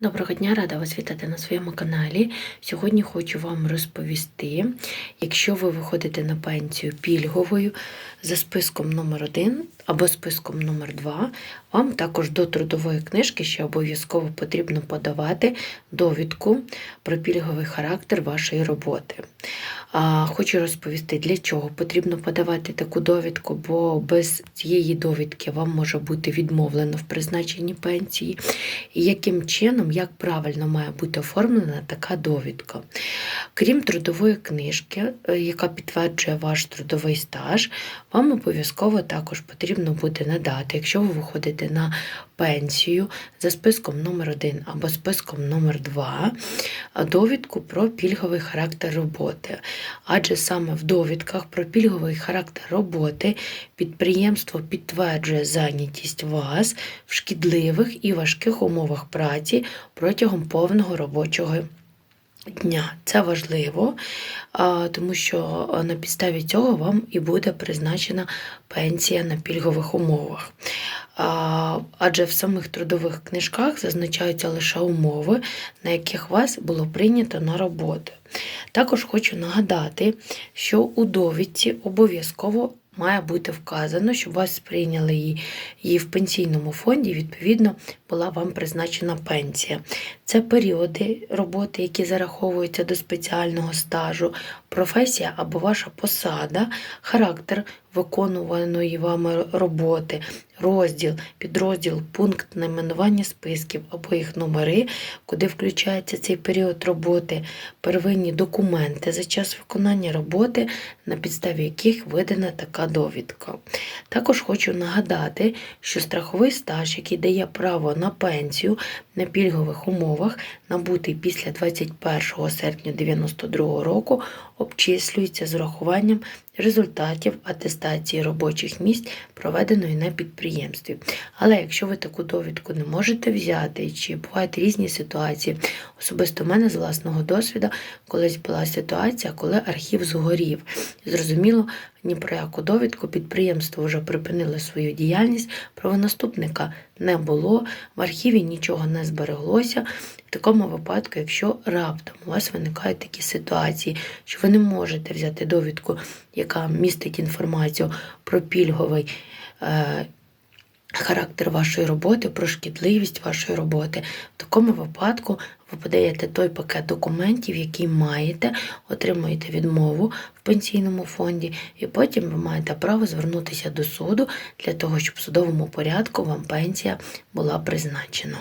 Доброго дня, рада вас вітати на своєму каналі. Сьогодні хочу вам розповісти, якщо ви виходите на пенсію пільговою за списком номер 1 або списком номер 2 вам також до трудової книжки ще обов'язково потрібно подавати довідку про пільговий характер вашої роботи. Хочу розповісти, для чого потрібно подавати таку довідку, бо без цієї довідки вам може бути відмовлено в призначенні пенсії, і яким чином, як правильно має бути оформлена така довідка. Крім трудової книжки, е, яка підтверджує ваш трудовий стаж, вам обов'язково також потрібно буде надати, якщо ви виходите на пенсію за списком номер 1 або списком номер 2 довідку про пільговий характер роботи. Адже саме в довідках про пільговий характер роботи підприємство підтверджує зайнятість вас в шкідливих і важких умовах праці протягом повного робочого дня. Це важливо, тому що на підставі цього вам і буде призначена пенсія на пільгових умовах. Адже в самих трудових книжках зазначаються лише умови, на яких вас було прийнято на роботу. Також хочу нагадати, що у довідці обов'язково має бути вказано, щоб вас прийняли її, в пенсійному фонді, відповідно, була вам призначена пенсія. Це періоди роботи, які зараховуються до спеціального стажу, професія або ваша посада, характер виконуваної вами роботи, розділ, підрозділ, пункт найменування списків або їх номери, куди включається цей період роботи, первинні документи за час виконання роботи, на підставі яких видана така довідка. Також хочу нагадати, що страховий стаж, який дає право на пенсію на пільгових умовах, набутий після 21 серпня 1992 року, обчислюється з урахуванням результатів атестації робочих місць, проведеної на підприємстві. Але якщо ви таку довідку не можете взяти, чи бувають різні ситуації, особисто в мене з власного досвіду, колись була ситуація, коли архів згорів. Зрозуміло, ні про яку довідку підприємство вже припинило свою діяльність, правонаступника не було, в архіві нічого не збереглося. В такому випадку, якщо раптом у вас виникають такі ситуації, що ви не можете взяти довідку, яка містить інформацію про пільговий е, характер вашої роботи, про шкідливість вашої роботи, в такому випадку ви подаєте той пакет документів, який маєте, отримуєте відмову в пенсійному фонді, і потім ви маєте право звернутися до суду для того, щоб в судовому порядку вам пенсія була призначена.